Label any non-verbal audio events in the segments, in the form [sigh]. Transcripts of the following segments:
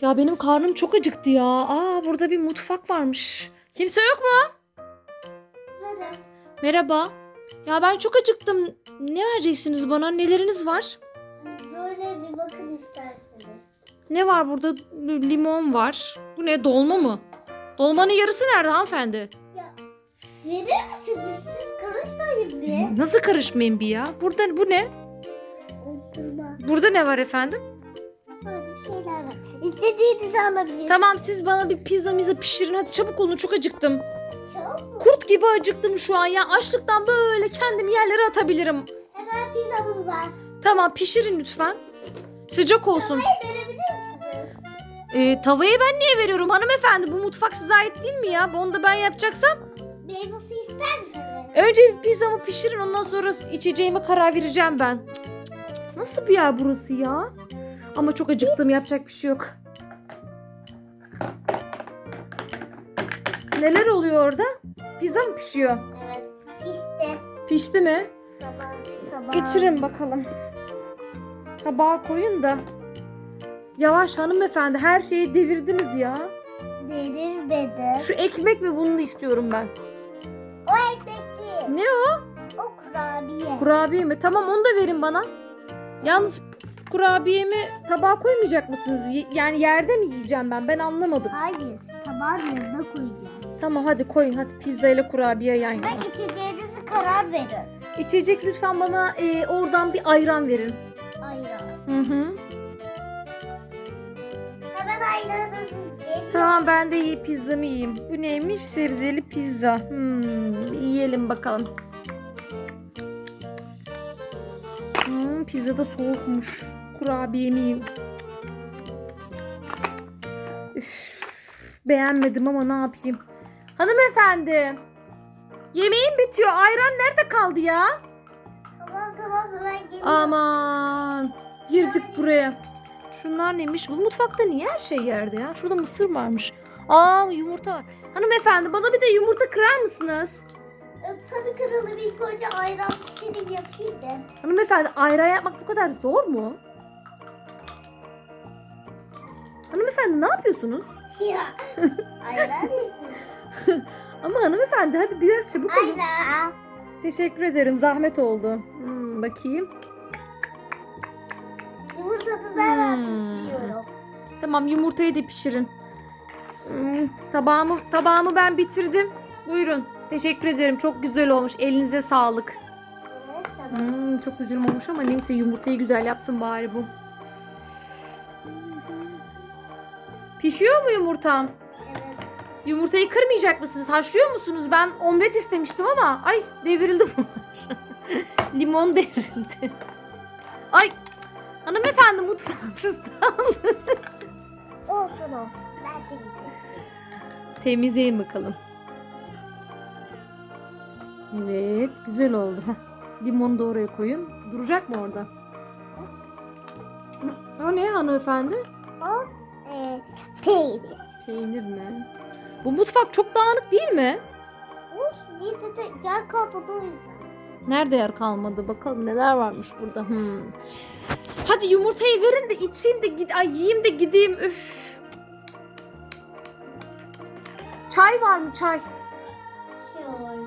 Ya benim karnım çok acıktı ya. Aa burada bir mutfak varmış. Kimse yok mu? Varım. Merhaba. Ya ben çok acıktım. Ne vereceksiniz bana? Neleriniz var? Böyle bir bakın isterseniz. Ne var burada? Limon var. Bu ne? Dolma mı? Dolmanın yarısı nerede hanımefendi? Ya verir misiniz? Siz karışmayın bir. Nasıl karışmayayım bir ya? Burada bu ne? Oturma. Burada ne var efendim? Şeyler var. İstediğinizi alabilirsiniz. Tamam siz bana bir pizza miza pişirin. Hadi çabuk olun çok acıktım. Çok mu? Kurt gibi acıktım şu an ya. Açlıktan böyle kendimi yerlere atabilirim. Hemen pizzamız var. Tamam pişirin lütfen. Sıcak olsun. Verebilir misiniz? Ee, tavayı ben niye veriyorum hanımefendi? Bu mutfak size ait değil mi ya? Onu da ben yapacaksam. Meyve suyu ister misiniz? Önce bir pizzamı pişirin ondan sonra içeceğime karar vereceğim ben. Cık, cık, cık. Nasıl bir yer burası ya? Ama çok acıktım yapacak bir şey yok. Neler oluyor orada? Pizza mı pişiyor? Evet. Piste. Pişti mi? Sabah. Sabah. Getirin bakalım. Tabağa koyun da. Yavaş hanımefendi her şeyi devirdiniz ya. Devirmedi. Şu ekmek mi bunu istiyorum ben. O ekmek değil. Ne o? O kurabiye. Kurabiye mi? Tamam onu da verin bana. Yalnız kurabiyemi tabağa koymayacak mısınız? Y- Yani yerde mi yiyeceğim ben? Ben anlamadım. Hayır. Tabağın yanına koyacağız. Tamam hadi koyun. Hadi pizza ile kurabiye yan yana. Ben içeceğinizi karar verin. İçecek lütfen bana e, oradan bir ayran verin. Ayran. Hı hı. Hemen ayranınız geliyor. Tamam ben de iyi pizzamı yiyeyim. Bu neymiş? Sebzeli pizza. Hmm, yiyelim bakalım. Hmm, pizza da soğukmuş. Kurabiyemi. Üf, beğenmedim ama ne yapayım. Hanımefendi. Yemeğim bitiyor. Ayran nerede kaldı ya? Tamam tamam hemen geliyor. Aman. Girdik buraya. Şunlar neymiş? Bu mutfakta niye her şey yerde ya? Şurada mısır varmış. Aa yumurta var. Hanımefendi bana bir de yumurta kırar mısınız? Ee, Tabii kralım ilk önce ayran pişirin yapayım da. Hanımefendi ayran yapmak bu kadar zor mu? Hanımefendi ne yapıyorsunuz? Ya. ayran. [laughs] Ama hanımefendi hadi biraz çabuk olun. Ayran. Teşekkür ederim zahmet oldu. Hmm, bakayım. Yumurtanızı hemen Hmm. pişiriyorum. Tamam yumurtayı da pişirin. Hmm, tabağımı, tabağımı ben bitirdim. Buyurun. Teşekkür ederim. Çok güzel olmuş. Elinize sağlık. Evet tamam. Hmm, çok güzel olmuş ama neyse yumurtayı güzel yapsın bari bu. Pişiyor mu yumurtam? Evet. Yumurtayı kırmayacak mısınız? Haşlıyor musunuz? Ben omlet istemiştim ama ay devrildi bu. [laughs] Limon devrildi. Ay hanımefendi mutfağınızda. [laughs] Olsun olsun. Ben temizleyeyim. Temizleyin bakalım. Evet güzel oldu. Limonu da oraya koyun. Duracak mı orada? O ne hanımefendi? O e, peynir. Peynir mi? Bu mutfak çok dağınık değil mi? Olsun. Yine de yer kalmadı o yüzden. Nerede yer kalmadı? Bakalım neler varmış burada. Hmm. Hadi yumurtayı verin de içeyim de gid ay yiyeyim de gideyim. Üf. Çay var mı çay? Şöyle şöyle.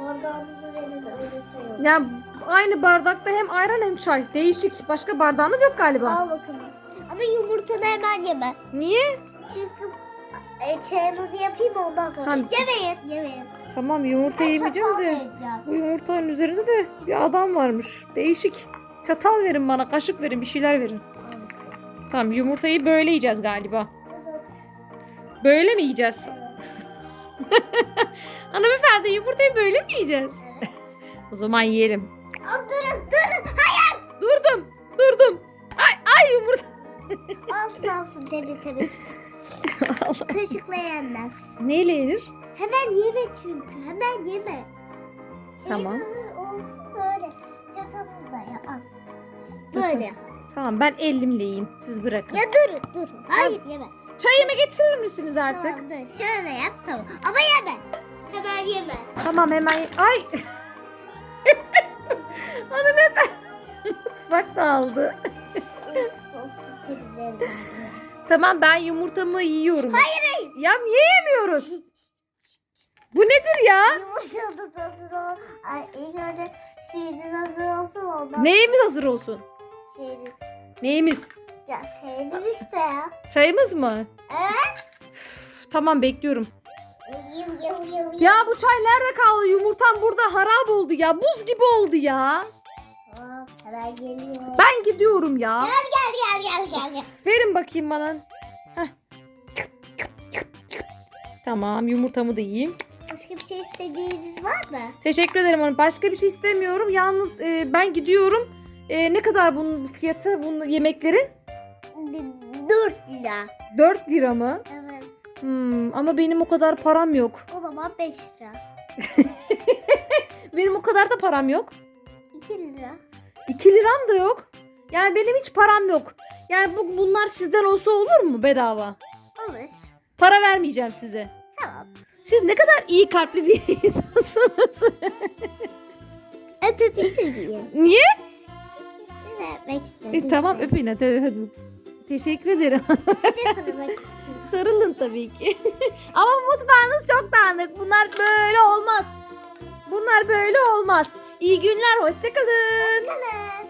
Bardağınızı verin de öyle şey olur. Yani aynı bardakta hem ayran hem çay. Değişik. Başka bardağınız yok galiba. Al bakalım. Ama yumurtanı hemen yeme. Niye? Çünkü e, çayınızı yapayım ondan sonra. Tamam. Yemeyin, yemeyin. Tamam yumurta yemeyeceğim Çatal de. vereceğim. Bu yumurtanın üzerinde de bir adam varmış. Değişik. Çatal verin bana, kaşık verin, bir şeyler verin. Tamam yumurtayı böyle yiyeceğiz galiba. Evet. Böyle mi yiyeceğiz? [laughs] Hanımefendi yumurtayı böyle mi yiyeceğiz? evet. O zaman yiyelim. Aa, durun, durun. Hayır. Temiz temiz. [laughs] Kaşıkla yenmez. Neyle yenir? Hemen yeme çünkü. Hemen yeme. Tamam. hazır olsun böyle. Çatalınla ya al. Böyle. Tamam ben elimle yiyeyim. Siz bırakın. Ya durun durun. Hayır yeme. Çayımı getirir misiniz artık? Tamam dur. Şöyle yap tamam. Ama yeme. Hemen yeme. Tamam hemen. Ay. [laughs] Hanımefendi. Mutfak dağıldı. Olsun olsun. ben. Tamam ben yumurtamı yiyorum. Hayır hayır. Ya niye yemiyoruz? Bu nedir ya? Yumurtalı tadı Ay ilk önce şeyiniz hazır olsun ondan. Neyimiz hazır olsun? Şeyiniz. Neyimiz? Ya şeyiniz işte ya. Çayımız mı? Evet. Tamam bekliyorum. Ya bu çay nerede kaldı? Yumurtam burada harap oldu ya. Buz gibi oldu ya. Hemen geliyor. Ben gidiyorum ya. Gel gel gel gel gel. Verin bakayım bana. Heh. Tamam yumurtamı da yiyeyim. Başka bir şey istediğiniz var mı? Teşekkür ederim hanım. Başka bir şey istemiyorum. Yalnız e, ben gidiyorum. E, ne kadar bunun fiyatı bunun yemeklerin? 4 lira. 4 lira mı? Evet. Hmm, ama benim o kadar param yok. O zaman 5 lira. [laughs] Benim o kadar da param yok. 2 lira. 2 liram da yok. Yani benim hiç param yok. Yani bu, bunlar sizden olsa olur mu bedava? Olur. Para vermeyeceğim size. Tamam. Siz ne kadar iyi kalpli bir [laughs] insansınız. Öpebilir miyim? Niye? Öpmek E, istedim. tamam öpün hadi. hadi. Teşekkür ederim. [laughs] Sarılın tabii ki. [laughs] Ama mutfağınız çok dağınık. Bunlar böyle olmaz. Bunlar böyle olmaz. İyi günler, hoşçakalın. Kalın.